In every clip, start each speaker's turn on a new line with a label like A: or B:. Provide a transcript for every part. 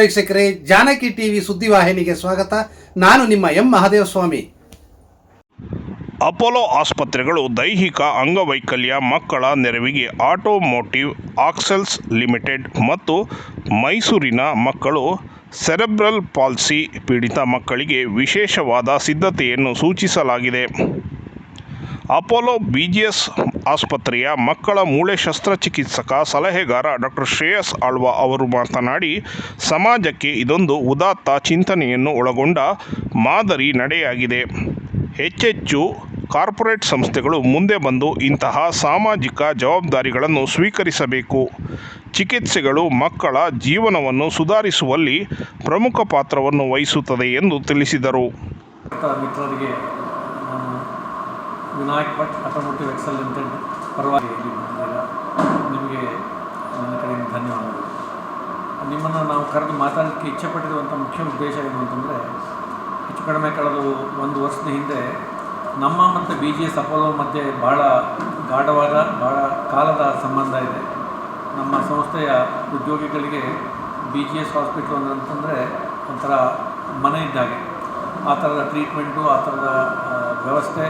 A: ವೀಕ್ಷಕರೇ, ಜಾನಕಿ ಟಿವಿ ಸುದ್ದಿವಾಹಿನಿಗೆ ಸ್ವಾಗತ. ನಾನು ನಿಮ್ಮ ಎಂ ಮಹಾದೇವಸ್ವಾಮಿ.
B: ಅಪೋಲೋ ಆಸ್ಪತ್ರೆಗಳು ದೈಹಿಕ ಅಂಗವೈಕಲ್ಯ ಮಕ್ಕಳ ನೆರವಿಗೆ ಆಟೋಮೋಟಿವ್ ಆಕ್ಸೆಲ್ಸ್ ಲಿಮಿಟೆಡ್ ಮತ್ತು ಮೈಸೂರಿನ ಮಕ್ಕಳು ಸೆರೆಬ್ರಲ್ ಪಾಲ್ಸಿ ಪೀಡಿತ ಮಕ್ಕಳಿಗೆ ವಿಶೇಷವಾದ ಸಿದ್ಧತೆಯನ್ನು ಸೂಚಿಸಲಾಗಿದೆ. ಅಪೋಲೋ ಬಿಜಿಎಸ್ ಆಸ್ಪತ್ರೆಯ ಮಕ್ಕಳ ಮೂಳೆ ಶಸ್ತ್ರಚಿಕಿತ್ಸಕ ಸಲಹೆಗಾರ ಡಾಕ್ಟರ್ ಶ್ರೇಯಸ್ ಆಳ್ವಾ ಅವರು ಮಾತನಾಡಿ, ಸಮಾಜಕ್ಕೆ ಇದೊಂದು ಉದಾತ್ತ ಚಿಂತನೆಯನ್ನು ಒಳಗೊಂಡ ಮಾದರಿ ನಡೆಯಾಗಿದೆ. ಹೆಚ್ಚೆಚ್ಚು ಕಾರ್ಪೊರೇಟ್ ಸಂಸ್ಥೆಗಳು ಮುಂದೆ ಬಂದು ಇಂತಹ ಸಾಮಾಜಿಕ ಜವಾಬ್ದಾರಿಗಳನ್ನು ಸ್ವೀಕರಿಸಬೇಕು. ಚಿಕಿತ್ಸೆಗಳು ಮಕ್ಕಳ ಜೀವನವನ್ನು ಸುಧಾರಿಸುವಲ್ಲಿ ಪ್ರಮುಖ ಪಾತ್ರವನ್ನು ವಹಿಸುತ್ತದೆ ಎಂದು ತಿಳಿಸಿದರು.
C: Vinayak Bhat Automotive Axle Limited. ಪರವಾಗಿ ನಿಮಗೆ, ನನ್ನ ಕಡೆಯಿಂದ ಧನ್ಯವಾದಗಳು. ನಿಮ್ಮನ್ನು ನಾವು ಕರೆದು ಮಾತಾಡೋಕ್ಕೆ ಇಚ್ಛೆ ಪಟ್ಟಿರುವಂಥ ಮುಖ್ಯ ಉದ್ದೇಶ ಏನು ಅಂತಂದರೆ, ಹೆಚ್ಚು ಕಡಿಮೆ ಕಳೆದು ಒಂದು ವರ್ಷದ ಹಿಂದೆ ನಮ್ಮ ಮತ್ತು ಬಿ ಜಿ ಎಸ್ ಅಪೋಲೋ ಮಧ್ಯೆ ಭಾಳ ಗಾಢವಾದ, ಭಾಳ ಕಾಲದ ಸಂಬಂಧ ಇದೆ. ನಮ್ಮ ಸಂಸ್ಥೆಯ ಉದ್ಯೋಗಿಗಳಿಗೆ ಬಿ ಜಿ ಎಸ್ ಹಾಸ್ಪಿಟ್ಲು ಅಂತಂದರೆ ಒಂಥರ ಮನೆ ಇದ್ದಾಗೆ ಆ ಥರದ ಟ್ರೀಟ್ಮೆಂಟು ಆ ಥರದ ವ್ಯವಸ್ಥೆ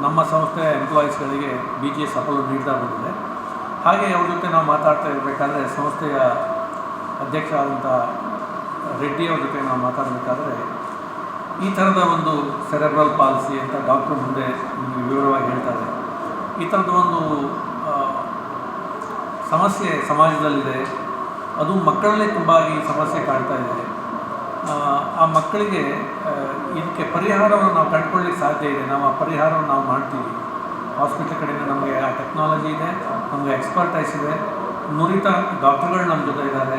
C: ನಮ್ಮ ಸಂಸ್ಥೆಯ ಎಂಪ್ಲಾಯೀಸ್ಗಳಿಗೆ ಬಿ ಜಿ ಎಸ್ ಅಪೋಲೋ ನೀಡ್ತಾ ಬಂದಿದೆ. ಹಾಗೆ ಅವ್ರ ಜೊತೆ ನಾವು ಮಾತಾಡ್ತಾ ಇರಬೇಕಾದ್ರೆ ಸಂಸ್ಥೆಯ ಅಧ್ಯಕ್ಷ ಆದಂಥ ರೆಡ್ಡಿ ಅವ್ರ ಜೊತೆ ನಾವು ಮಾತಾಡಬೇಕಾದ್ರೆ ಈ ಥರದ ಒಂದು ಸೆರೆಬ್ರಲ್ ಪಾಲಿಸಿ ಅಂತ ಡಾಕ್ಟ್ರು ಮುಂದೆ ವಿವರವಾಗಿ ಹೇಳ್ತಾರೆ ಈ ಥರದ ಒಂದು ಸಮಸ್ಯೆ ಸಮಾಜದಲ್ಲಿದೆ. ಅದು ಮಕ್ಕಳಲ್ಲೇ ತುಂಬ ಈ ಸಮಸ್ಯೆ ಕಾಡ್ತಾ ಇದೆ. ಆ, ಮಕ್ಕಳಿಗೆ ಇದಕ್ಕೆ ಪರಿಹಾರವನ್ನು ನಾವು ಕಂಡುಕೊಳ್ಳಿಕ್ಕೆ ಸಾಧ್ಯ ಇದೆ. ನಾವು ಆ ಪರಿಹಾರವನ್ನು ನಾವು ಮಾಡ್ತೀವಿ. ಹಾಸ್ಪಿಟ್ಲ್ ಕಡೆಯಿಂದ ನಮಗೆ ಆ ಟೆಕ್ನಾಲಜಿ ಇದೆ, ನಮಗೆ ಎಕ್ಸ್ಪರ್ಟೈಸ್ ಇದೆ, ನುರಿತ ಡಾಕ್ಟರ್ಗಳು ನಮ್ಮ ಜೊತೆ ಇದ್ದಾರೆ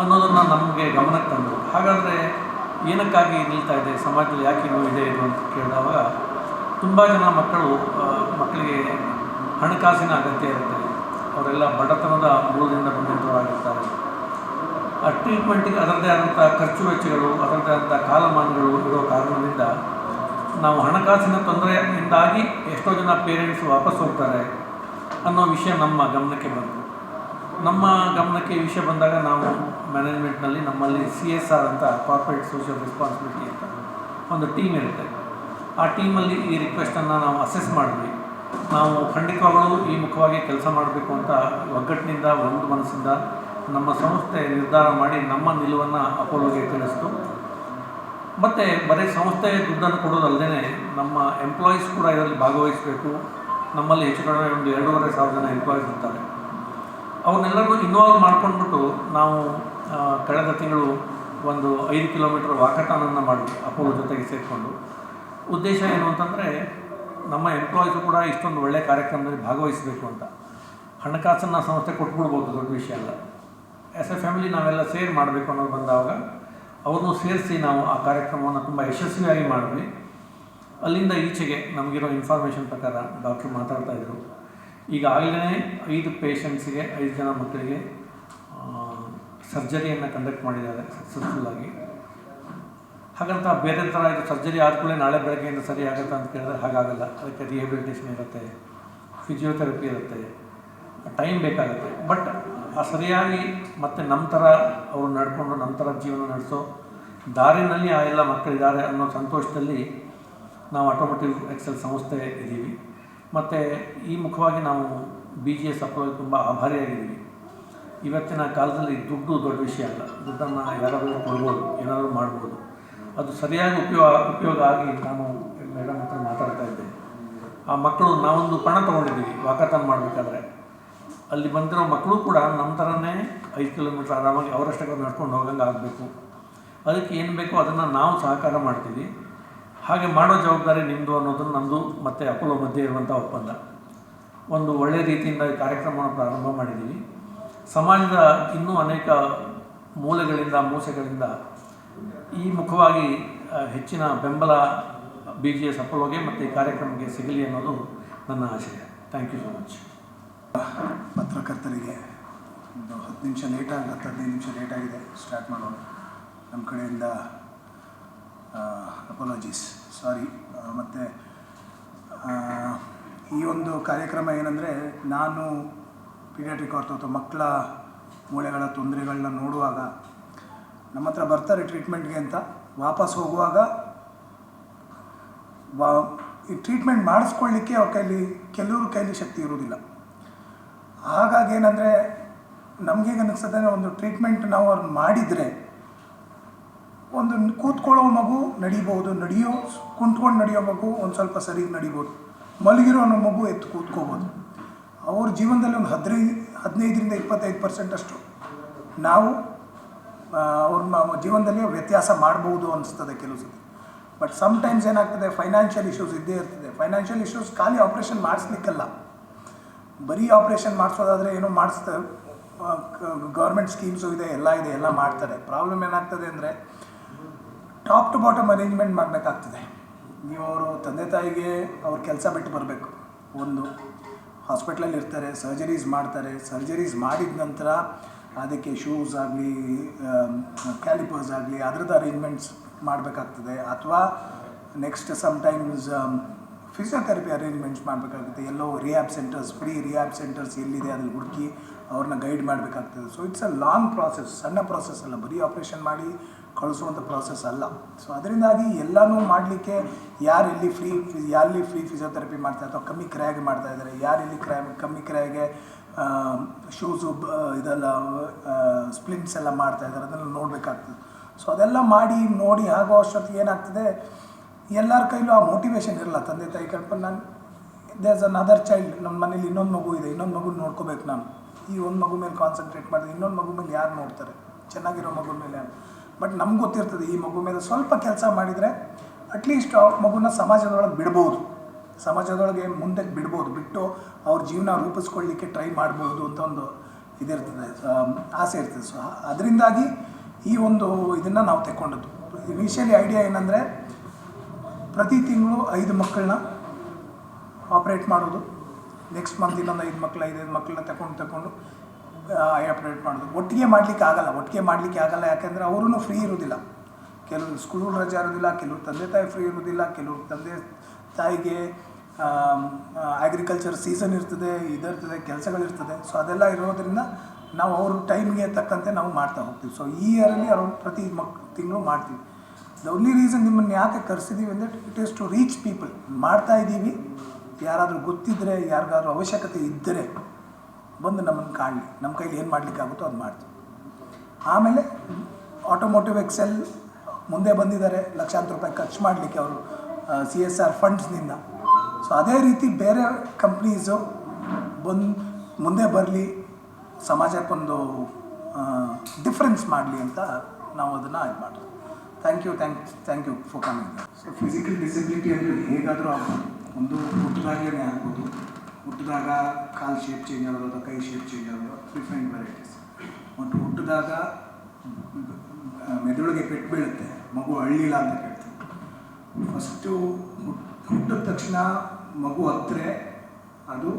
C: ಅನ್ನೋದನ್ನು ನಮಗೆ ಗಮನಕ್ಕೆ ತಂದರು. ಹಾಗಾದರೆ ಏನಕ್ಕಾಗಿ ನಿಲ್ತಾ ಇದೆ, ಸಮಾಜದಲ್ಲಿ ಯಾಕೆ ಇನ್ನೂ ಇದೆ ಇದು ಅಂತ ಕೇಳಿದಾಗ ತುಂಬ ಜನ ಮಕ್ಕಳು ಮಕ್ಕಳಿಗೆ ಹಣಕಾಸಿನ ಅಗತ್ಯ ಇರುತ್ತೆ. ಅವರೆಲ್ಲ ಬಡತನದ ಮೂಲದಿಂದ ಬಂದಿದ್ದವರಾಗಿರ್ತಾರೆ ಟ್ರೀಟ್ಮೆಂಟಿಗೆ ಅದರದ್ದೇ ಆದಂಥ ಖರ್ಚು ವೆಚ್ಚಗಳು, ಅದರದ್ದೇ ಆದಂಥ ಕಾಲಮಾನಗಳು ಇರೋ ಕಾರಣದಿಂದ ನಾವು ಹಣಕಾಸಿನ ತೊಂದರೆಯಿಂದಾಗಿ ಎಷ್ಟೋ ಜನ ಪೇರೆಂಟ್ಸ್ ವಾಪಸ್ ಹೋಗ್ತಾರೆ ಅನ್ನೋ ವಿಷಯ ನಮ್ಮ ಗಮನಕ್ಕೆ ಬಂತು. ನಮ್ಮ ಗಮನಕ್ಕೆ ವಿಷಯ ಬಂದಾಗ ನಾವು ಮ್ಯಾನೇಜ್ಮೆಂಟ್ನಲ್ಲಿ ನಮ್ಮಲ್ಲಿ ಸಿ ಎಸ್ ಆರ್ ಅಂತ ಕಾರ್ಪೊರೇಟ್ ಸೋಷಿಯಲ್ ರೆಸ್ಪಾನ್ಸಿಬಿಲಿಟಿ ಅಂತ ಒಂದು ಟೀಮ್ ಇರುತ್ತೆ. ಆ ಟೀಮಲ್ಲಿ ಈ ರಿಕ್ವೆಸ್ಟನ್ನು ನಾವು ಅಸೆಸ್ ಮಾಡಿದ್ವಿ. ನಾವು ಖಂಡಿತವಾಗಲೂ ಈ ಮುಖವಾಗಿ ಕೆಲಸ ಮಾಡಬೇಕು ಅಂತ ಒಗ್ಗಟ್ಟಿನಿಂದ, ಒಂದು ಮನಸ್ಸಿಂದ ನಮ್ಮ ಸಂಸ್ಥೆ ನಿರ್ಧಾರ ಮಾಡಿ ನಮ್ಮ ನಿಲುವನ್ನು ಅಪೋಲೋಗೆ ತಿಳಿಸ್ತು. ಮತ್ತು ಬರೀ ಸಂಸ್ಥೆ ದುಡ್ಡನ್ನು ಕೊಡೋದಲ್ಲದೆ ನಮ್ಮ ಎಂಪ್ಲಾಯೀಸ್ ಕೂಡ ಇದರಲ್ಲಿ ಭಾಗವಹಿಸಬೇಕು. ನಮ್ಮಲ್ಲಿ ಹೆಚ್ಚು ಕಡಿಮೆ ಒಂದು ಎರಡೂವರೆ ಸಾವಿರ ಜನ ಎಂಪ್ಲಾಯೀಸ್ ಇರ್ತಾರೆ ಅವ್ರನ್ನೆಲ್ಲರಿಗೂ ಇನ್ವಾಲ್ವ್ ಮಾಡ್ಕೊಂಡ್ಬಿಟ್ಟು ನಾವು ಕಳೆದ ತಿಂಗಳು ಒಂದು ಐದು ಕಿಲೋಮೀಟರ್ ವಾಕಟಾನನ್ನು ಮಾಡಿದ್ವಿ ಅಪೋಲೋ ಜೊತೆಗೆ ಸೇರಿಕೊಂಡು. ಉದ್ದೇಶ ಏನು ಅಂತಂದರೆ ನಮ್ಮ ಎಂಪ್ಲಾಯೀಸು ಕೂಡ ಇಷ್ಟೊಂದು ಒಳ್ಳೆಯ ಕಾರ್ಯಕ್ರಮದಲ್ಲಿ ಭಾಗವಹಿಸಬೇಕು ಅಂತ. ಹಣಕಾಸನ್ನು ಸಂಸ್ಥೆ ಕೊಟ್ಬಿಡ್ಬೋದು ದೊಡ್ಡ ವಿಷಯ ಅಲ್ಲ. ಆ್ಯಸ್ ಎ ಫ್ಯಾಮಿಲಿ ನಾವೆಲ್ಲ ಸೇರ್ ಮಾಡಬೇಕು ಅನ್ನೋದು ಬಂದಾಗ ಅವ್ರನ್ನೂ ಸೇರಿಸಿ ನಾವು ಆ ಕಾರ್ಯಕ್ರಮವನ್ನು ತುಂಬ ಯಶಸ್ವಿಯಾಗಿ ಮಾಡಿದ್ವಿ. ಅಲ್ಲಿಂದ ಈಚೆಗೆ ನಮಗಿರೋ ಇನ್ಫಾರ್ಮೇಷನ್ ಪ್ರಕಾರ ಡಾಕ್ಟ್ರು ಮಾತಾಡ್ತಾ ಇದ್ರು. ಈಗಾಗಲೇ ಐದು ಪೇಷಂಟ್ಸಿಗೆ ಐದು ಜನ ಮಕ್ಕಳಿಗೆ ಸರ್ಜರಿಯನ್ನು ಕಂಡಕ್ಟ್ ಮಾಡಿದ್ದಾರೆ ಸಕ್ಸಸ್ಫುಲ್ಲಾಗಿ ಹಾಗಂತ ಬೇರೆ ಥರ ಇದು ಸರ್ಜರಿ ಆದಕೂಡಲೇ ನಾಳೆ ಬೆಳಗ್ಗೆಯಿಂದ ಸರಿ ಆಗುತ್ತಾ ಅಂತ ಕೇಳಿದ್ರೆ ಹಾಗಾಗಲ್ಲ. ಅದಕ್ಕೆ ರಿಹ್ಯಾಬಿಲಿಟೇಷನ್ ಇರುತ್ತೆ ಫಿಸಿಯೋಥೆರಪಿ ಇರುತ್ತೆ ಟೈಮ್ ಬೇಕಾಗುತ್ತೆ. ಬಟ್ ಸರಿಯಾಗಿ ಮತ್ತು ನಮ್ಮ ಥರ ಅವರು ನಡ್ಕೊಂಡು ನಮ್ಮ ಥರ ಜೀವನ ನಡೆಸೋ ದಾರಿನಲ್ಲಿ ಆ ಎಲ್ಲ ಮಕ್ಕಳಿದ್ದಾರೆ ಅನ್ನೋ ಸಂತೋಷದಲ್ಲಿ ನಾವು ಆಟೋಮೋಟಿವ್ ಎಕ್ಸೆಲ್ ಸಂಸ್ಥೆ ಇದ್ದೀವಿ. ಮತ್ತು ಈ ಮುಖವಾಗಿ ನಾವು ಬಿ ಜಿ ಎಸ್ ಅಪ್ರೋಲ್ ತುಂಬ ಆಭಾರಿಯಾಗಿದ್ದೀವಿ. ಇವತ್ತಿನ ಕಾಲದಲ್ಲಿ ದುಡ್ಡು ದೊಡ್ಡ ವಿಷಯ ಅಲ್ಲ. ದುಡ್ಡನ್ನು ಯಾರಾದರೂ ಕೊಡ್ಬೋದು, ಏನಾದರೂ ಮಾಡ್ಬೋದು. ಅದು ಸರಿಯಾಗಿ ಉಪಯೋಗ ಉಪಯೋಗ ಆಗಿ ನಾನು ಮೇಡಮ್ ಹತ್ರ ಮಾತಾಡ್ತಾ ಇದ್ದೆ. ಆ ಮಕ್ಕಳು ನಾವೊಂದು ಪಣ ತೊಗೊಂಡಿದ್ದೀವಿ ವಾಕತನ ಮಾಡಬೇಕಾದ್ರೆ. ಅಲ್ಲಿ ಬಂದಿರೋ ಮಕ್ಕಳು ಕೂಡ ನಮ್ಮ ಥರನೇ ಐದು ಕಿಲೋಮೀಟ್ರ್ ಆರಾಮಾಗಿ ಅವರಷ್ಟಕ್ಕೆ ಅವ್ರು ನಡ್ಕೊಂಡು ಹೋಗಂಗೆ ಆಗಬೇಕು. ಅದಕ್ಕೆ ಏನು ಬೇಕೋ ಅದನ್ನು ನಾವು ಸಹಕಾರ ಮಾಡ್ತೀವಿ. ಹಾಗೆ ಮಾಡೋ ಜವಾಬ್ದಾರಿ ನಿಮ್ಮದು ಅನ್ನೋದನ್ನು ನಮ್ಮದು ಮತ್ತು ಅಪೋಲೋ ಮಧ್ಯೆ ಇರುವಂಥ ಒಪ್ಪಂದ. ಒಂದು ಒಳ್ಳೆಯ ರೀತಿಯಿಂದ ಈ ಕಾರ್ಯಕ್ರಮವನ್ನು ಪ್ರಾರಂಭ ಮಾಡಿದ್ದೀವಿ. ಸಮಾಜದ ಇನ್ನೂ ಅನೇಕ ಮೂಲೆಗಳಿಂದ, ಮೂಸೆಗಳಿಂದ ಈ ಮುಖವಾಗಿ ಹೆಚ್ಚಿನ ಬೆಂಬಲ ಬಿ ಜಿ ಎಸ್ ಅಪೋಲೋಗೆ ಮತ್ತು ಈ ಕಾರ್ಯಕ್ರಮಕ್ಕೆ ಸಿಗಲಿ ಅನ್ನೋದು ನನ್ನ ಆಶಯ. ಥ್ಯಾಂಕ್ ಯು ಸೊ ಮಚ್
D: ಪತ್ರಕರ್ತರಿಗೆ ಒಂದು ಹತ್ತು ನಿಮಿಷ ಲೇಟಾಗಿ ಹತ್ತು ಹದಿನೈದು ನಿಮಿಷ ಲೇಟಾಗಿದೆ ಸ್ಟಾರ್ಟ್ ಮಾಡೋಣ. ನಮ್ಮ ಕಡೆಯಿಂದ ಅಪಾಲಜೀಸ್ ಸಾರಿ ಮತ್ತು ಈ ಒಂದು ಕಾರ್ಯಕ್ರಮ ಏನಂದರೆ, ನಾನು ಪೀಡಿಯಾಟ್ರಿಕ್ ಅಥವಾ ಮಕ್ಕಳ ಮೂಳೆಗಳ ತೊಂದರೆಗಳನ್ನ ನೋಡುವಾಗ, ನಮ್ಮ ಹತ್ರ ಬರ್ತಾರೆ ಟ್ರೀಟ್ಮೆಂಟ್ಗೆ ಅಂತ. ವಾಪಸ್ ಹೋಗುವಾಗ, ವಾ, ಈ ಟ್ರೀಟ್ಮೆಂಟ್ ಮಾಡಿಸ್ಕೊಳ್ಳಿಕ್ಕೆ ಅವ್ರ ಕೈಲಿ, ಕೆಲವರು ಕೈಲಿ ಶಕ್ತಿ ಇರೋದಿಲ್ಲ ಹಾಗಾಗಿ ಏನಂದರೆ ನಮಗೀಗ ಅನಿಸ್ತದೆ ಒಂದು ಟ್ರೀಟ್ಮೆಂಟ್ ನಾವು ಅವ್ರನ್ನ ಮಾಡಿದರೆ ಒಂದು ಕೂತ್ಕೊಳ್ಳೋ ಮಗು ನಡಿಬೋದು, ನಡೆಯೋ, ಕುಂತ್ಕೊಂಡು ನಡೆಯೋ ಮಗು ಒಂದು ಸ್ವಲ್ಪ ಸರಿ ನಡಿಬೋದು. ಮಲಗಿರೋ ಅನ್ನೋ ಮಗು ಎತ್ತು ಕೂತ್ಕೋಬೋದು. ಅವ್ರ ಜೀವನದಲ್ಲಿ ಒಂದು ಹದಿನೈದು ಹದಿನೈದರಿಂದ ಇಪ್ಪತ್ತೈದು ಪರ್ಸೆಂಟ್ ಅಷ್ಟು ನಾವು ಅವ್ರ ಜೀವನದಲ್ಲಿ ವ್ಯತ್ಯಾಸ ಮಾಡ್ಬೋದು ಅನಿಸ್ತದೆ ಕೆಲವು ಸತಿ. ಬಟ್ ಸಮ್ಟೈಮ್ಸ್ ಏನಾಗ್ತದೆ ಫೈನಾನ್ಷಿಯಲ್ ಇಶ್ಯೂಸ್ ಇದ್ದೇ ಇರ್ತದೆ. ಫೈನಾನ್ಷಿಯಲ್ ಇಶ್ಯೂಸ್ ಖಾಲಿ ಆಪ್ರೇಷನ್ ಮಾಡಿಸ್ಲಿಕ್ಕಲ್ಲ. ಬರೀ ಆಪ್ರೇಷನ್ ಮಾಡಿಸೋದಾದರೆ ಏನೋ ಮಾಡಿಸ್ತಾರೆ ಗೌರ್ಮೆಂಟ್ ಸ್ಕೀಮ್ಸು ಇದೆ, ಎಲ್ಲ ಇದೆ, ಎಲ್ಲ ಮಾಡ್ತಾರೆ. ಪ್ರಾಬ್ಲಮ್ ಏನಾಗ್ತದೆ ಅಂದರೆ ಟಾಪ್ ಟು ಬಾಟಮ್ ಅರೇಂಜ್ಮೆಂಟ್ ಮಾಡಬೇಕಾಗ್ತದೆ. ನೀವು ಅವರು ತಂದೆ ತಾಯಿಗೆ ಅವ್ರ ಕೆಲಸ ಬಿಟ್ಟು ಬರಬೇಕು. ಒಂದು ಹಾಸ್ಪಿಟ್ಲಲ್ಲಿ ಇರ್ತಾರೆ ಸರ್ಜರೀಸ್ ಮಾಡ್ತಾರೆ. ಸರ್ಜರೀಸ್ ಮಾಡಿದ ನಂತರ ಅದಕ್ಕೆ ಶೂಸ್ ಆಗಲಿ ಕ್ಯಾಲಿಪರ್ಸ್ ಆಗಲಿ, ಅದರದ್ದು ಅರೇಂಜ್ಮೆಂಟ್ಸ್ ಮಾಡಬೇಕಾಗ್ತದೆ. ಅಥವಾ ನೆಕ್ಸ್ಟ್ ಸಮ್ಟೈಮ್ಸ್ ಫಿಸಿಯೋಥೆರಪಿ ಅರೇಂಜ್ಮೆಂಟ್ಸ್ ಮಾಡಬೇಕಾಗುತ್ತೆ. ಎಲ್ಲೋ rehab centres free rehab centres ಎಲ್ಲಿದೆ ಅದ್ರಲ್ಲಿ ಹುಡುಕಿ ಅವ್ರನ್ನ ಗೈಡ್ ಮಾಡಬೇಕಾಗ್ತದೆ. So it's a long process ಸಣ್ಣ ಪ್ರಾಸೆಸ್ ಅಲ್ಲ. ಬರೀ ಆಪ್ರೇಷನ್ ಮಾಡಿ ಕಳಿಸುವಂಥ ಪ್ರಾಸೆಸ್ ಅಲ್ಲ. ಸೊ ಅದರಿಂದಾಗಿ ಎಲ್ಲನೂ ಮಾಡಲಿಕ್ಕೆ ಯಾರು ಎಲ್ಲಿ ಫ್ರೀ ಯಾರಲ್ಲಿ ಫ್ರೀ ಫಿಸಿಯೋಥೆರಪಿ ಮಾಡ್ತಾ ಅಥವಾ ಕಮ್ಮಿ ಕ್ರಯಾಗೆ ಮಾಡ್ತಾ ಇದ್ದಾರೆ. ಇಲ್ಲಿ ಕ್ರಯ, ಕಮ್ಮಿ ಕ್ರಯಾಗೆ ಶೂಸು ಇದೆಲ್ಲ ಸ್ಪ್ಲಿಂಟ್ಸ್ ಎಲ್ಲ ಮಾಡ್ತಾ ಇದ್ದಾರೆ. ಅದನ್ನು ನೋಡಬೇಕಾಗ್ತದೆ. ಸೊ ಅದೆಲ್ಲ ಮಾಡಿ, ನೋಡಿ ಆಗೋ ಅಷ್ಟೊತ್ತಿಗೆ ಏನಾಗ್ತದೆ? ಎಲ್ಲರ ಕೈಲೂ ಆ ಮೋಟಿವೇಶನ್ ಇರಲ್ಲ. ತಂದೆ, ತಾಯಿ ಕಳ್ಕೊಂಡು ನಾನು ದೇಸ್ ಅನ್ ಅದರ್ ಚೈಲ್ಡ್ ನಮ್ಮ ಮನೇಲಿ ಇನ್ನೊಂದು ಮಗು ಇದೆ, ಇನ್ನೊಂದು ಮಗು ನೋಡ್ಕೋಬೇಕು ನಾನು. ಈ ಒಂದು ಮಗು ಮೇಲೆ ಕಾನ್ಸಂಟ್ರೇಟ್ ಮಾಡಿದ್ರೆ ಇನ್ನೊಂದು ಮಗು ಮೇಲೆ ಯಾರು ನೋಡ್ತಾರೆ? ಚೆನ್ನಾಗಿರೋ ಮಗು ಮೇಲೆ ಬಟ್ ನಮ್ಗೆ ಗೊತ್ತಿರ್ತದೆ, ಈ ಮಗು ಮೇಲೆ ಸ್ವಲ್ಪ ಕೆಲಸ ಮಾಡಿದರೆ ಅಟ್ಲೀಸ್ಟ್ ಅವ್ರ ಮಗುನ ಸಮಾಜದೊಳಗೆ ಬಿಡ್ಬೋದು. ಸಮಾಜದೊಳಗೆ ಮುಂದೆ ಬಿಡ್ಬೋದು. ಬಿಟ್ಟು ಅವ್ರ ಜೀವನ ರೂಪಿಸ್ಕೊಳ್ಳಿಕ್ಕೆ ಟ್ರೈ ಮಾಡ್ಬೋದು ಅಂತ ಒಂದು ಇದಿರ್ತದೆ ಆಸೆ ಇರ್ತದೆ. ಸೊ ಅದರಿಂದಾಗಿ ಈ ಒಂದು ಇದನ್ನು ನಾವು ತೆಕ್ಕೊಂಡದ್ದು. ಇನಿಷಿಯಲಿ ಐಡಿಯಾ ಏನಂದರೆ ಪ್ರತಿ ತಿಂಗಳು ಐದು ಮಕ್ಕಳನ್ನ ಆಪ್ರೇಟ್ ಮಾಡೋದು. ನೆಕ್ಸ್ಟ್ ಮಂತ್ ಇನ್ನೊಂದು ಐದು ಮಕ್ಕಳು ಐದೈದು ಮಕ್ಕಳನ್ನ ತಗೊಂಡು ತಗೊಂಡು ಆಪ್ರೇಟ್ ಮಾಡೋದು. ಒಟ್ಟಿಗೆ ಮಾಡಲಿಕ್ಕೆ ಆಗಲ್ಲ, ಒಟ್ಟಿಗೆ ಮಾಡಲಿಕ್ಕೆ ಆಗಲ್ಲ. ಯಾಕೆಂದರೆ ಅವರೂ ಫ್ರೀ ಇರೋದಿಲ್ಲ. ಕೆಲವರು ಸ್ಕೂಲ್ ರಜೆ ಇರೋದಿಲ್ಲ ಕೆಲವರು ತಂದೆ ತಾಯಿ ಫ್ರೀ ಇರೋದಿಲ್ಲ, ಕೆಲವರು ತಂದೆ ತಾಯಿಗೆ ಅಗ್ರಿಕಲ್ಚರ್ ಸೀಸನ್ ಇರ್ತದೆ ಇದಿರ್ತದೆ ಕೆಲಸಗಳಿರ್ತದೆ ಸೊ ಅದೆಲ್ಲ ಇರೋದರಿಂದ ನಾವು ಅವ್ರ ಟೈಮ್ಗೆ ತಕ್ಕಂತೆ ನಾವು ಮಾಡ್ತಾ ಹೋಗ್ತೀವಿ. ಸೊ ಈ ಇಯರಲ್ಲಿ ಅರೌಂಡ್ ಪ್ರತಿ ಮಕ್, ತಿಂಗಳು ಮಾಡ್ತೀವಿ. ದ ಓನ್ಲಿ ರೀಸನ್ ನಿಮ್ಮನ್ನು ಯಾಕೆ ಕರೆಸಿದ್ದೀವಿ ಅಂದರೆ it is to reach people ಮಾಡ್ತಾ ಇದ್ದೀವಿ ಯಾರಾದರೂ ಗೊತ್ತಿದ್ದರೆ ಯಾರಿಗಾದ್ರೂ ಅವಶ್ಯಕತೆ ಇದ್ದರೆ ಬಂದು ನಮ್ಮನ್ನು ಕಾಣಲಿ ನಮ್ಮ ಕೈಲಿ ಏನು ಮಾಡಲಿಕ್ಕಾಗುತ್ತೋ ಅದು ಮಾಡ್ತೀವಿ. ಆಮೇಲೆ ಆಟೋಮೋಟಿವ್ ಎಕ್ಸೆಲ್ ಮುಂದೆ ಬಂದಿದ್ದಾರೆ. ಲಕ್ಷಾಂತರ ರೂಪಾಯಿ ಖರ್ಚು ಮಾಡಲಿಕ್ಕೆ ಅವರು ಸಿ ಎಸ್ ಆರ್ ಫಂಡ್ಸ್ನಿಂದ ಸೊ ಅದೇ ರೀತಿ ಬೇರೆ ಕಂಪ್ನೀಸು ಬಂದು ಮುಂದೆ ಬರಲಿ ಸಮಾಜಕ್ಕೊಂದು ಡಿಫ್ರೆನ್ಸ್ ಮಾಡಲಿ ಅಂತ ನಾವು ಅದನ್ನು ಇದು ಮಾಡ್ತೀವಿ. Thank you thank thank you for coming so physical disability ಅಂದರೆ ಹೇಗಾದರೂ ಆಗ್ಬೋದು. ಒಂದು ಹುಟ್ಟಿದಾಗಲೇ ಆಗ್ಬೋದು. ಹುಟ್ಟಿದಾಗ ಕಾಲು ಶೇಪ್ ಚೇಂಜ್ ಆಗೋದು ಅಥವಾ ಕೈ ಶೇಪ್ ಚೇಂಜ್ ಆಗೋದು ಡಿಫ್ರೆಂಟ್ ವೆರೈಟೀಸ್ ಮತ್ತು ಹುಟ್ಟಿದಾಗ ಮೆದುಳಿಗೆ ಪೆಟ್ಟು ಬೀಳುತ್ತೆ. ಮಗು ಅಳ್ಳಿಲ್ಲ ಅಂತ ಕೇಳ್ತೀವಿ ಫಸ್ಟು ಹುಟ್ಟಿದ ತಕ್ಷಣ ಮಗು ಹತ್ತರೆ ಅದು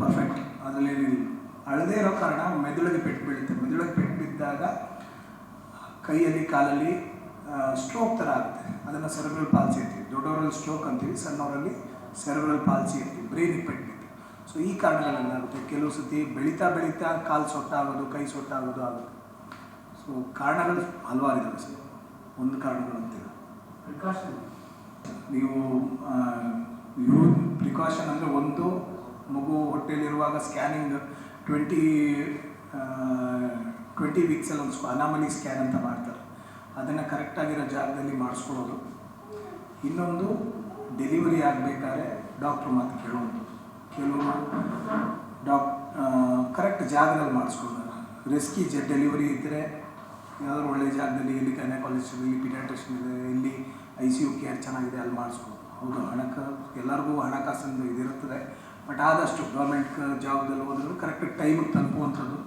D: ಪರ್ಫೆಕ್ಟ್ ಅದರಲ್ಲಿ ಅಳದೇ ಇರೋ ಕಾರಣ ಮೆದುಳಿಗೆ ಪೆಟ್ಟು ಬೀಳುತ್ತೆ. ಮೆದುಳಿಗೆ ಪೆಟ್ಟು ಬಿದ್ದಾಗ ಕೈಯಲ್ಲಿ ಕಾಲಲ್ಲಿ ಸ್ಟ್ರೋಕ್ ಥರ ಆಗುತ್ತೆ. ಅದನ್ನು ಸೆರೆಬ್ರಲ್ ಪಾಲ್ಸಿ ಅಂತೀವಿ. ದೊಡ್ಡವರಲ್ಲಿ ಸ್ಟ್ರೋಕ್ ಅಂತೀವಿ ಸಣ್ಣವರಲ್ಲಿ ಸೆರೆಬ್ರಲ್ ಪಾಲ್ಸಿ ಅಂತೀವಿ. ಬ್ರೈನ್ ಬಿದ್ದು ಸೊ ಈ ಕಾರಣಗಳೆಲ್ಲ ಆಗುತ್ತೆ ಕೆಲವು ಸತಿ ಬೆಳೀತಾ ಬೆಳೀತಾ ಕಾಲು ಸೊಟ್ಟಾಗೋದು ಕೈ ಸೊಟ್ಟಾಗೋದು ಆಗುತ್ತೆ. ಸೊ ಕಾರಣಗಳು ಹಲವಾರು ಇದಾವೆ ಸರ್. ಒಂದು ಕಾರಣಗಳು ಅಂತಿಲ್ಲ ನೀವು ಯೂ ಪ್ರಿಕಾಷನ್ ಅಂದರೆ ಒಂದು ಮಗು ಹೊಟ್ಟೆಯಲ್ಲಿರುವಾಗ ಸ್ಕ್ಯಾನಿಂಗ್ ಟ್ವೆಂಟಿ ಟ್ವೆಂಟಿ ವೀಕ್ಸಲ್ಲಿ ಒಂದು ಅನಾಮಲಿ ಸ್ಕ್ಯಾನ್ ಅಂತ ಮಾಡ್ತಾರೆ. ಅದನ್ನು ಕರೆಕ್ಟಾಗಿರೋ ಜಾಗದಲ್ಲಿ ಮಾಡಿಸ್ಕೊಳ್ಳೋದು. ಇನ್ನೊಂದು ಡೆಲಿವರಿ ಆಗಬೇಕಾದ್ರೆ ಡಾಕ್ಟ್ರ್ ಮಾತು ಕೇಳೋದು ಕೆಲವರು ಡಾಕ್ ಕರೆಕ್ಟ್ ಜಾಗದಲ್ಲಿ ಮಾಡಿಸ್ಕೊಳ್ಳೋದು. ರಿಸ್ಕಿ ಜ ಡೆಲಿವರಿ ಇದ್ದರೆ ಯಾವ್ದಾದ್ರು ಒಳ್ಳೆ ಜಾಗದಲ್ಲಿ ಇಲ್ಲಿ ಗೈನಕಾಲಜಿಸ್ಟ್ ಇಲ್ಲಿ ಪಿಡಿಯಾಟ್ರಿಷನ್ ಇದೆ, ಇಲ್ಲಿ ಐ ಸಿ ಯು ಕೇರ್ ಚೆನ್ನಾಗಿದೆ, ಅಲ್ಲಿ ಮಾಡಿಸ್ಬೋದು ಹೌದು ಹಣಕ ಎಲ್ಲರಿಗೂ ಹಣಕಾಸಿಂದು ಇದಿರುತ್ತದೆ. ಬಟ್ ಆದಷ್ಟು ಗೌರ್ಮೆಂಟ್ ಜಾಬ್ದಲ್ಲಿ ಹೋದ್ರು ಕರೆಕ್ಟ್ ಟೈಮಿಗೆ ತಲುಪುವಂಥದ್ದು.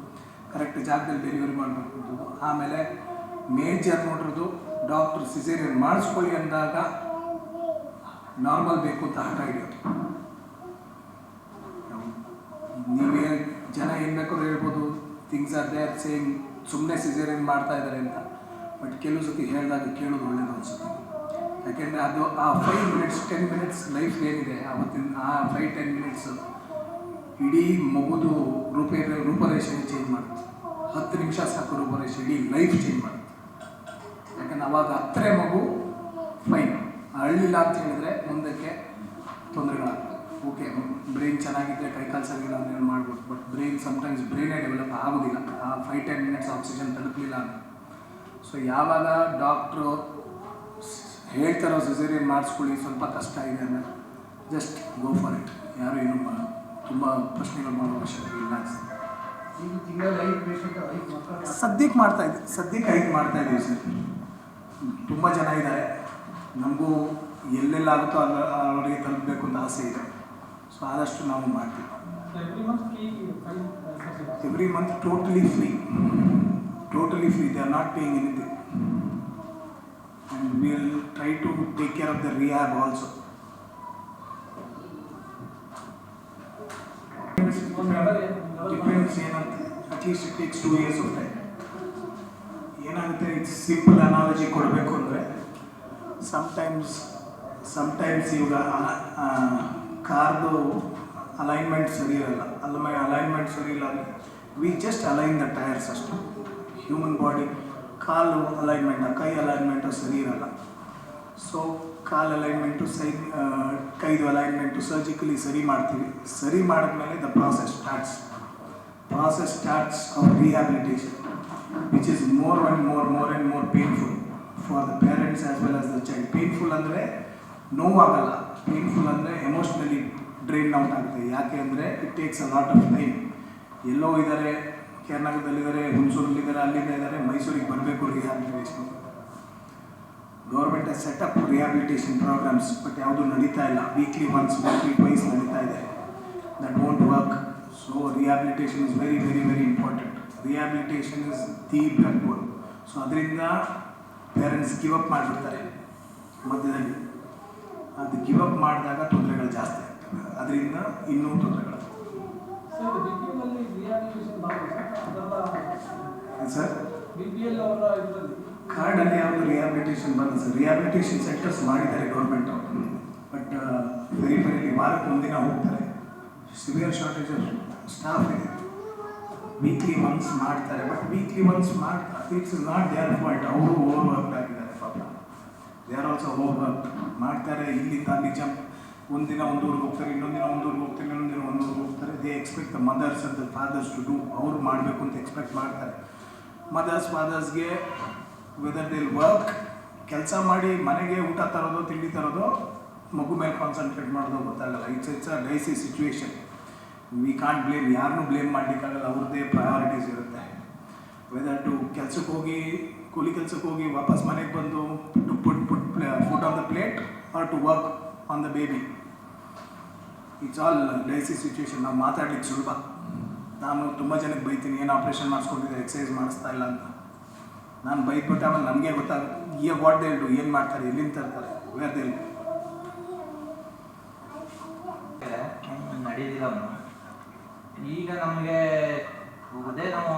D: ಕರೆಕ್ಟ್ ಜಾಗದಲ್ಲಿ ಡೆಲಿವರಿ ಮಾಡಬೇಕು ಆಮೇಲೆ ಮೇಜರ್ ನೋಡಿರೋದು ಡಾಕ್ಟ್ರ್ ಸಿಜೇರಿಯನ್ ಮಾಡಿಸ್ಕೊಳ್ಳಿ ಅಂದಾಗ ನಾರ್ಮಲ್ ಬೇಕು ಅಂತ ಹಠ ಹಿಡಿಯೋದು. ನೀವೇ ಜನ ಏನು ಬೇಕಾದ್ರೂ ಹೇಳ್ಬೋದು. ಥಿಂಗ್ಸ್ ಆರ್ ದೇರ್ ಸೇಮ್ ಸುಮ್ಮನೆ ಸಿಜೇರಿಯನ್ ಮಾಡ್ತಾ ಇದ್ದಾರೆ ಅಂತ. ಬಟ್ ಕೆಲವು ಸತಿ ಹೇಳಿದಾಗ ಕೇಳೋದು ಒಳ್ಳೇದು ಅನಿಸುತ್ತೆ. ಯಾಕೆಂದರೆ ಅದು ಆ five minutes ten minutes life ಏನಿದೆ ಆವತ್ತಿನ ಆ ಫೈವ್ ಟೆನ್ ಮಿನಿಟ್ಸ್ ಇಡೀ ಮಗುದು ರೂಪೇ ರೂಪರೇಷನ್ ಚೇಂಜ್ ಮಾಡುತ್ತೆ. ಹತ್ತು ನಿಮಿಷ ಸಾಕು ರೂಪರೇಷೆ, ಇಡೀ ಲೈಫ್ ಚೇಂಜ್ ಮಾಡುತ್ತೆ. ಅವಾಗ ಹತ್ತರೆ ಮಗು ಫೈನ್ ಅಳ್ಳಿಲ್ಲ ಅಂತ ಹೇಳಿದ್ರೆ ಮುಂದಕ್ಕೆ ತೊಂದರೆಗಳಾಗ್ತದೆ ಓಕೆ ಬ್ರೈನ್ ಚೆನ್ನಾಗಿದ್ದರೆ ಕೈಕಾಲು ಸರಿಯಿಲ್ಲ ಅಂದ್ರೆ ಮಾಡ್ಬೋದು? ಬಟ್ ಬ್ರೈನ್ ಸಮ್ಟೈಮ್ಸ್ ಬ್ರೈನೇ ಡೆವಲಪ್ ಆಗೋದಿಲ್ಲ. ಆ ಫೈವ್ ಟೆನ್ ಮಿನಿಟ್ಸ್ ಆಕ್ಸಿಜನ್ ತಲುಪಲಿಲ್ಲ ಅಂತ ಸೊ ಯಾವಾಗ ಡಾಕ್ಟ್ರು ಹೇಳ್ತಾರೋ ಸಿಸೇರಿಯನ್ ಮಾಡಿಸ್ಕೊಳ್ಳಿ ಸ್ವಲ್ಪ ಕಷ್ಟ ಇದೆ ಅಂದರೆ ಜಸ್ಟ್ ಗೋ ಫಾರ್ ಇಟ್ ಯಾರು ಏನು ತುಂಬ ಪ್ರಶ್ನೆಗಳು ಮಾಡೋ ಅವಶ್ಯಕತೆ ಇಲ್ಲ ಅನ್ಸುತ್ತೆ ಸದ್ಯಕ್ಕೆ ಮಾಡ್ತಾ ಇದ್ದೀವಿ ಸದ್ಯಕ್ಕೆ ಐದು ಮಾಡ್ತಾ ಇದ್ದೀವಿ ಸರ್. ತುಂಬ ಜನ ಇದ್ದಾರೆ. ನಮಗೂ ಎಲ್ಲೆಲ್ಲಾಗುತ್ತೋ ಅಲ್ಲ ಅವರಿಗೆ ತಲುಪಬೇಕು ಅಂತ ಆಸೆ ಇದೆ. ಸೊ ಆದಷ್ಟು ನಾವು ಮಾಡ್ತೀವಿ. Every month totally free totally free they are not paying anything and will try to take care of the rehab also depends ಏನಂತ? At least it takes two years of time ಏನಾಗುತ್ತೆ it's simple analogy ಕೊಡಬೇಕು ಅಂದರೆ sometimes sometimes ಇವಾಗ ಕಾರ್ದು alignment ಸರಿ ಇರಲ್ಲ. ಅಲ್ಲ alignment ಸರಿ ಇಲ್ಲ ಅಂದರೆ we just align the tyres ಅಷ್ಟು. ಹ್ಯೂಮನ್ ಬಾಡಿ ಕಾಲು ಅಲೈನ್ಮೆಂಟ್ ಕೈ ಅಲೈನ್ಮೆಂಟು ಸರಿ ಇರಲ್ಲ. ಸೊ ಕಾಲ್ ಅಲೈನ್ಮೆಂಟು ಸೈ ಕೈದು ಅಲೈನ್ಮೆಂಟು ಸರ್ಜಿಕಲಿ ಸರಿ ಮಾಡ್ತೀವಿ. ಸರಿ ಮಾಡಿದ್ಮೇಲೆ the process starts process starts of rehabilitation which is more and more more and more painful for the parents as well as the child painful ಅಂದರೆ ನೋವಾಗಲ್ಲ. ಪೇನ್ಫುಲ್ ಅಂದರೆ ಎಮೋಷ್ನಲಿ ಡ್ರೈನ್ ಔಟ್ ಆಗುತ್ತೆ ಯಾಕೆ ಅಂದರೆ it takes a lot of time ಎಲ್ಲೋ ಇದ್ದಾರೆ ಕೇರ್ನಗರದಲ್ಲಿದ್ದಾರೆ ಹುಣಸೂರಲ್ಲಿದ್ದಾರೆ ಅಲ್ಲಿಂದ ಇದ್ದಾರೆ ಮೈಸೂರಿಗೆ ಬರಬೇಕು rehabilitation government set up rehabilitation programmes but ಯಾವುದು ನಡೀತಾ ಇಲ್ಲ. Weekly once weekly twice so rehabilitation is very, very, very important Rehabilitation is the backbone. So ಅದರಿಂದ ಪೇರೆಂಟ್ಸ್ ಗಿವ್ ಅಪ್ ಮಾಡಿಬಿಡ್ತಾರೆ ಮಧ್ಯದಲ್ಲಿ. ಅದು ಗಿವ್ ಅಪ್ ಮಾಡಿದಾಗ ತೊಂದರೆಗಳು ಜಾಸ್ತಿ ಆಗ್ತವೆ. ಅದರಿಂದ ಇನ್ನೂ ತೊಂದರೆಗಳು.
C: ಸರ್?
D: ಕಾರ್ಡಲ್ಲಿ ಯಾವುದು ರಿಹ್ಯಾಬಿಲಿಟೇಷನ್ ಬಂದ ಸರ್. ರಿಹ್ಯಾಬಿಲಿಟೇಷನ್ ಸೆಂಟರ್ಸ್ ಮಾಡಿದ್ದಾರೆ ಗೌರ್ಮೆಂಟ್ ಬಟ್ ವೆರಿ ವೆರಿ ವಾರಕ್ಕೆ ಒಂದಿನ ಹೋಗ್ತಾರೆ. ಸಿವಿಯರ್ ಶಾರ್ಟೇಜ್ ಸ್ಟಾಫ್ ಇದೆ. ವೀಕ್ಲಿ ಒನ್ಸ್ ಮಾಡ್ತಾರೆ ಬಟ್ ವೀಕ್ಲಿ ಒನ್ಸ್ ಮಾಡ್ತಾರೆ ಇಟ್ಸ್ ನಾಟ್ ದೇರ್ ಫಾಲ್ಟ್ ಅವರು ಓವರ್ ವರ್ಕ್ ಆಗಿದ್ದಾರೆ ಪಾಪ. They are also over work ಮಾಡ್ತಾರೆ. ಇಲ್ಲಿ ತಾಲಿ ಜಂಪ್ ಒಂದಿನ ಒಂದು ಹೋಗ್ತಾರೆ, ಇನ್ನೊಂದು ದಿನ ಒಂದು ಹೋಗ್ತಾರೆ, ಇನ್ನೊಂದು ದಿನ ಒಂದು ಊರಿಗೆ ಹೋಗ್ತಾರೆ. ದೇ ಎಕ್ಸ್ಪೆಕ್ಟ್ ದ ಮದರ್ಸ್ ಅಂತ ಫಾದರ್ಸ್ ಟು ಡೂ ಅವ್ರು ಮಾಡಬೇಕು ಅಂತ ಎಕ್ಸ್ಪೆಕ್ಟ್ ಮಾಡ್ತಾರೆ. ಮದರ್ಸ್ ಫಾದರ್ಸ್ಗೆ ವೆದರ್ ದಿಲ್ ವರ್ಕ್ ಕೆಲಸ ಮಾಡಿ ಮನೆಗೆ ಊಟ ತರೋದು, ತಿಂಡಿ ತರೋದು, ಮಗು ಮೇಲೆ ಕಾನ್ಸಂಟ್ರೇಟ್ ಮಾಡೋದು ಗೊತ್ತಾಗಲ್ಲ. It's it's a dicey situation we can't blame ಯಾರನ್ನೂ ಬ್ಲೇಮ್ ಮಾಡಲಿಕ್ಕಾಗಲ್ಲ, ಅವ್ರದ್ದೇ ಪ್ರಯಾರಿಟೀಸ್ ಇರುತ್ತೆ. ವೆದರ್ ಟು ಕೆಲ್ಸಕ್ಕೆ ಹೋಗಿ, ಕೂಲಿ ಕೆಲ್ಸಕ್ಕೆ ಹೋಗಿ ವಾಪಸ್ ಮನೆಗೆ ಬಂದು to put put food on the plate or to work on the baby it's all dicey situation ನಾವು ಮಾತಾಡ್ಲಿಕ್ಕೆ ಸುಲಭ. ನಾನು ತುಂಬ ಜನಕ್ಕೆ ಬೈತೀನಿ, ಏನು ಆಪ್ರೇಷನ್ ಮಾಡಿಸ್ಕೊಂಡಿದ್ದೆ ಎಕ್ಸಸೈಸ್ ಮಾಡಿಸ್ತಾ ಇಲ್ಲ ಅಂತ. ನಾನು ಬೈದ್ಬಿಟ್ಟು ಆಮೇಲೆ ನಮಗೆ ಗೊತ್ತಾಗುತ್ತೆ ಈಗ ವಾಟ್ ದೇಲ್ಡು ಏನು ಮಾಡ್ತಾರೆ, ಎಲ್ಲಿಂದ ತರ್ತಾರೆ ವೇರ್ ದೇ
E: ನಡೀದಿಲ್ಲ ಅವನು? ಈಗ ನಮಗೆ ಅದೇ ನಾವು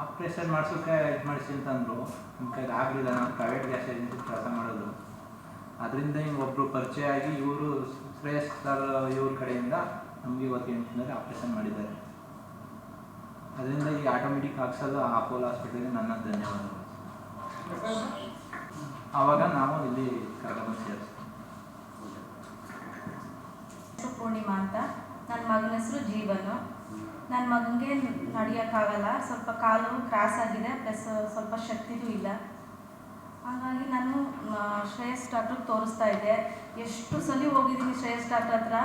E: ಆಪ್ರೇಷನ್ ಮಾಡಿಸೋಕೆ ಇದು ಮಾಡಿಸಿ ಅಂತಂದರು. ನಮ್ಮ ಕೈಗೆ ಆಗಲಿಲ್ಲ, ನಾನು ಪ್ರೈವೇಟ್ ಗ್ಯಾಸ್ ಏಜೆನ್ಸಿ ಕೆಲಸ ಮಾಡೋದು. ಅದರಿಂದ ಹಿಂಗೆ ಒಬ್ಬರು ಪರಿಚಯ ಆಗಿ ಇವರು ಶ್ರೇಯಸ್ ಸರ್ ಇವ್ರ ಕಡೆಯಿಂದ ನಮಗೆ ಇವತ್ತು ದಿನದಲ್ಲಿ ಆಪ್ರೇಷನ್ ಮಾಡಿದ್ದಾರೆ. ಅದರಿಂದ ಈ ಆಟೋಮೆಟಿಕ್ ಹಾಕ್ಸೋದು ಅಪೋಲೋ ಹಾಸ್ಪಿಟಲ್ಗೆ ನನ್ನ ಧನ್ಯವಾದಗಳು. ಆವಾಗ ನಾವು ಇಲ್ಲಿ ಕರ್ಕೊಂಡು ಸೇರಿಸ್ತೀವಿ
F: ಪೂರ್ಣಿಮಾ ಅಂತ. ನನ್ನ ಮಗನ ಹೆಸರು ಜೀವನು. ನನ್ನ ಮಗನಿಗೆ ನಡೆಯೋಕ್ಕಾಗಲ್ಲ, ಸ್ವಲ್ಪ ಕಾಲು ಕ್ರಾಸ್ ಆಗಿದೆ ಪ್ಲಸ್ ಸ್ವಲ್ಪ ಶಕ್ತಿನೂ ಇಲ್ಲ. ಹಾಗಾಗಿ ನಾನು ಶ್ರೇಯಸ್ ಡಾಕ್ಟ್ರಿಗೆ ತೋರಿಸ್ತಾ ಇದ್ದೆ. ಎಷ್ಟು ಸಲ ಹೋಗಿದ್ದೀನಿ ಶ್ರೇಯಸ್ ಡಾಕ್ಟ್ರ್ ಹತ್ರ,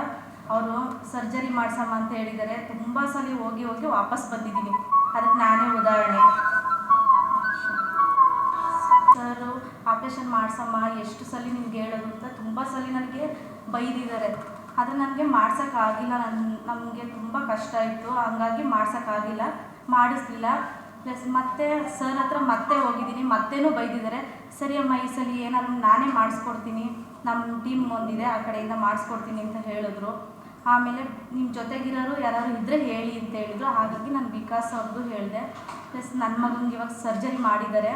F: ಅವರು ಸರ್ಜರಿ ಮಾಡ್ಸಮ್ಮ ಅಂತ ಹೇಳಿದ್ದಾರೆ. ತುಂಬ ಸಲ ಹೋಗಿ ಹೋಗಿ ವಾಪಸ್ ಬಂದಿದ್ದೀನಿ. ಅದಕ್ಕೆ ನಾನೇ ಉದಾಹರಣೆ. ಸರ್, ಆಪ್ರೇಷನ್ ಮಾಡ್ಸಮ್ಮ, ಎಷ್ಟು ಸಲ ನಿಮ್ಗೆ ಹೇಳೋದು ಅಂತ ತುಂಬ ಸಲ ನನಗೆ ಬೈದಿದ್ದಾರೆ. ಆದರೆ ನನಗೆ ಮಾಡ್ಸೋಕ್ಕಾಗಿಲ್ಲ. ನನ್ನ ನಮಗೆ ತುಂಬ ಕಷ್ಟ ಇತ್ತು. ಹಂಗಾಗಿ ಮಾಡ್ಸೋಕ್ಕಾಗಿಲ್ಲ. ಮಾಡಿಸ್ಲಿಲ್ಲ. ಪ್ಲಸ್ ಮತ್ತೆ ಸರ್ ಹತ್ರ ಮತ್ತೆ ಹೋಗಿದ್ದೀನಿ. ಮತ್ತೇನೂ ಬೈದಿದ್ದಾರೆ. ಸರಿ ಅಮ್ಮ, ಈ ಸಲ ಏನಾದ್ರು ನಾನೇ ಮಾಡಿಸ್ಕೊಡ್ತೀನಿ. ನಮ್ಮ ಟೀಮ್ ಒಂದಿದೆ, ಆ ಕಡೆಯಿಂದ ಮಾಡಿಸ್ಕೊಡ್ತೀನಿ ಅಂತ ಹೇಳಿದ್ರು. ಆಮೇಲೆ ನಿಮ್ಮ ಜೊತೆಗಿರೋರು ಯಾರಾದ್ರು ಇದ್ದರೆ ಹೇಳಿ ಅಂತ ಹೇಳಿದ್ರು. ಹಾಗಾಗಿ ನಾನು ವಿಕಾಸ್ ಅವ್ರದ್ದು ಹೇಳಿದೆ. ಪ್ಲಸ್ ನನ್ನ ಮಗನಿಗೆ ಇವಾಗ ಸರ್ಜರಿ ಮಾಡಿದ್ದಾರೆ.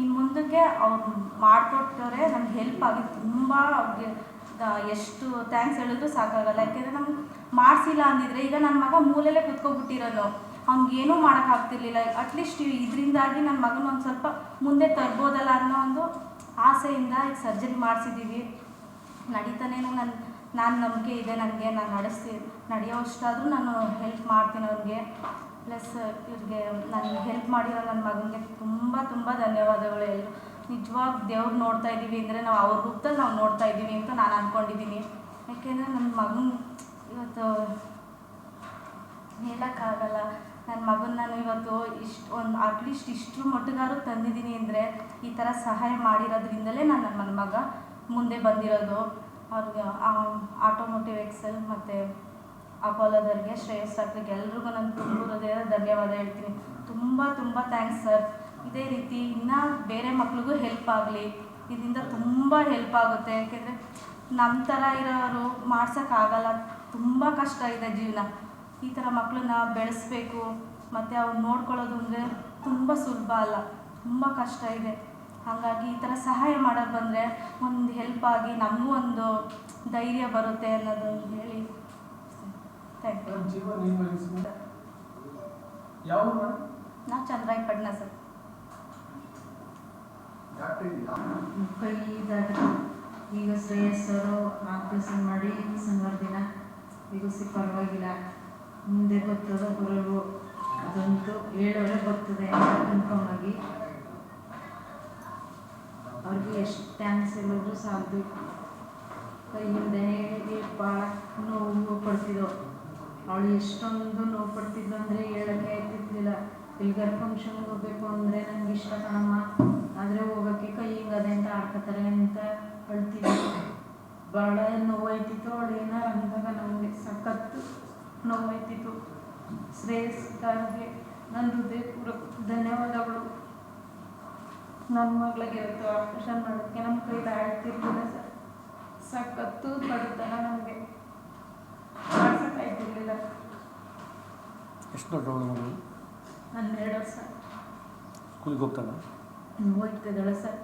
F: ಇನ್ನು ಮುಂದಕ್ಕೆ ಅವ್ರು ಮಾಡಿಕೊಟ್ಟವ್ರೆ ನಮ್ಗೆ ಹೆಲ್ಪ್ ಆಗಿ ತುಂಬ ಅವ್ರಿಗೆ ಎಷ್ಟು ಥ್ಯಾಂಕ್ಸ್ ಹೇಳಿದ್ರು ಸಾಕಾಗಲ್ಲ. ಯಾಕೆಂದರೆ ನಮ್ಗೆ ಮಾಡಿಸಿಲ್ಲ ಅಂದಿದ್ರೆ ಈಗ ನನ್ನ ಮಗ ಮೂಲೆಯಲ್ಲೇ ಕುತ್ಕೊಬಿಟ್ಟಿರೋನು ಅವ್ನಿಗೇನೂ ಮಾಡೋಕ್ಕಾಗ್ತಿರ್ಲಿಲ್ಲ ಅಟ್ಲೀಸ್ಟ್ ಇದರಿಂದಾಗಿ ನನ್ನ ಮಗನ ಒಂದು ಸ್ವಲ್ಪ ಮುಂದೆ ತರ್ಬೋದಲ್ಲ ಅನ್ನೋ ಒಂದು ಆಸೆಯಿಂದ ಈಗ ಸರ್ಜರಿ ಮಾಡಿಸಿದ್ದೀವಿ ನಡೀತಾನೇ ನನ್ನ ನಾನು ನಂಬಿಕೆ ಇದೆ ನನಗೆ, ನಾನು ನಡೆಸ್ತೀನಿ ನಡೆಯೋಷ್ಟಾದರೂ ನಾನು ಹೆಲ್ಪ್ ಮಾಡ್ತೀನಿ ಅವ್ರಿಗೆ ಪ್ಲಸ್ ಇವ್ರಿಗೆ ನನಗೆ ಹೆಲ್ಪ್ ಮಾಡಿರೋ ನನ್ನ ಮಗನಿಗೆ ತುಂಬ ತುಂಬ ಧನ್ಯವಾದಗಳು ಎಲ್ಲರೂ ನಿಜವಾಗಿ ದೇವ್ರು ನೋಡ್ತಾ ಇದ್ದೀವಿ ಅಂದರೆ ನಾವು ಅವ್ರ ರೂಪದಲ್ಲಿ ನಾವು ನೋಡ್ತಾ ಇದ್ದೀವಿ ಅಂತ ನಾನು ಅಂದ್ಕೊಂಡಿದ್ದೀನಿ ಯಾಕೆಂದರೆ ನನ್ನ ಮಗನ ಇವತ್ತು ಹೇಳೋಕ್ಕಾಗಲ್ಲ. ನನ್ನ ಮಗನ ನಾನು ಇವತ್ತು ಇಷ್ಟು ಒಂದು ಅಟ್ಲೀಸ್ಟ್ ಇಷ್ಟು ಮಟ್ಟಗಾರು ತಂದಿದ್ದೀನಿ ಅಂದರೆ ಈ ಥರ ಸಹಾಯ ಮಾಡಿರೋದ್ರಿಂದಲೇ ನಾನು ನನ್ನ ಮಗ ಮುಂದೆ ಬಂದಿರೋದು. ಅವ್ರಿಗೆ ಆಟೋಮೋಟಿವ್ ಎಕ್ಸೆಲ್ ಮತ್ತು ಅಪೋಲೋದವ್ರಿಗೆ, ಶ್ರೇಯಸ್ ಎಲ್ಲರಿಗೂ ನಾನು ತುಂಬ ಹೃದಯದ ಧನ್ಯವಾದ ಹೇಳ್ತೀನಿ. ತುಂಬ ತುಂಬ ಥ್ಯಾಂಕ್ಸ್ ಸರ್ ಇದೇ ರೀತಿ ಇನ್ನೂ ಬೇರೆ ಮಕ್ಳಿಗೂ ಹೆಲ್ಪ್ ಆಗಲಿ. ಇದರಿಂದ ತುಂಬ ಹೆಲ್ಪ್ ಆಗುತ್ತೆ. ಯಾಕೆಂದರೆ ನಮ್ಮ ಥರ ಇರೋರು ಮಾಡ್ಸೋಕ್ಕಾಗಲ್ಲ ತುಂಬ ಕಷ್ಟ ಇದೆ ಜೀವನ. ಈ ಥರ ಮಕ್ಕಳನ್ನ ಬೆಳೆಸ್ಬೇಕು. ಮತ್ತು ಅವ್ರು ನೋಡ್ಕೊಳ್ಳೋದು ಅಂದರೆ ತುಂಬ ಸುಲಭ ಅಲ್ಲ. ತುಂಬ ಕಷ್ಟ ಇದೆ. ಹಾಗಾಗಿ ಈ ಥರ ಸಹಾಯ ಮಾಡೋದು ಬಂದರೆ ಒಂದು ಹೆಲ್ಪ್ ಆಗಿ ನಮಗೂ ಒಂದು ಧೈರ್ಯ ಬರುತ್ತೆ ಅನ್ನೋದು ಹೇಳಿ. ಥ್ಯಾಂಕ್ ಯು ನಾವು ಚಂದ್ರಾಯಪಟ್ಟಣ ಸರ್.
G: ಕೈ ಈಗ ಶ್ರೇಯಸ್ಸರು ಆಪರೇಷನ್ ಮಾಡಿ ಸಂಗಾರ ದಿನ ಈಗ ಸಿ ಪರವಾಗಿಲ್ಲ. ಮುಂದೆ ಬರ್ತದೋ ಬರಲ್ವೋ ಅದಂತೂ ಹೇಳೋರೆ ಬರ್ತದೆ ಅಂತ ಕನ್ಫರ್ಮ್ ಅವ್ರಿಗೆ ಎಷ್ಟು ಥ್ಯಾಂಕ್ಸ್ ಹೇಳೋದು ಸಾಲದು ಕೈಯಿಂದ ಭಾಳ ನೋವು ಪಡ್ತಿದ್ದೋ ಅವಳು ಎಷ್ಟೊಂದು ನೋವು ಪಡ್ತಿದ್ಲು ಅಂದರೆ ಹೇಳೋಕ್ಕೆ ಆಯ್ತಿರ್ಲಿಲ್ಲ ಎಲ್ಗಾರ ಫಂಕ್ಷನ್ಗೆ ಹೋಗ್ಬೇಕು ಅಂದರೆ ನನಗೆ ಇಷ್ಟ ಕಣಮ್ಮ. ಆದರೆ ಹೋಗೋಕ್ಕೆ ಕೈ ಹಿಂಗದೆ ಅಂತ ಆಡ್ಕೋತಾರೆ ಅಂತ ಅಳ್ತಿದ್ದೆ ಭಾಳ ನೋವಾಯ್ತಿತ್ತು ಅವಳು ಏನಾರು ಅಂದಾಗ ನಮಗೆ ಸಖತ್ತು ನೋವಾಯ್ತಿತ್ತು. ಶ್ರೇಯಸ್ಗಾರ್ಗೆ ನನ್ನ ಹೃದಯಪೂರ್ವಕ ಧನ್ಯವಾದಗಳು. ನನ್ನ ಮಗಳಿಗೆ ಇವತ್ತು ಆಪರೇಷನ್ ಮಾಡೋಕ್ಕೆ ನಮ್ಮ ಕೈಲಿ ಆಯ್ತಿರ್ಲಿಲ್ಲ ಸರ್. ಸಖತ್ತು ಬರುತ್ತಲ್ಲ ನಮಗೆ. ಮಾಡ್ಸೋಕ್ಕಾಯ್ತಿರ್ಲಿಲ್ಲ
C: ಎಷ್ಟು ದೊಡ್ಡ
G: ಹನ್ನೆರಡು ವರ್ಷ.
C: ಸ್ಕೂಲಿಗೆ ಹೋಗ್ತಾಳ
G: ಹೋಗ್ತಿದ್ದಾಳೆ ಸರ್.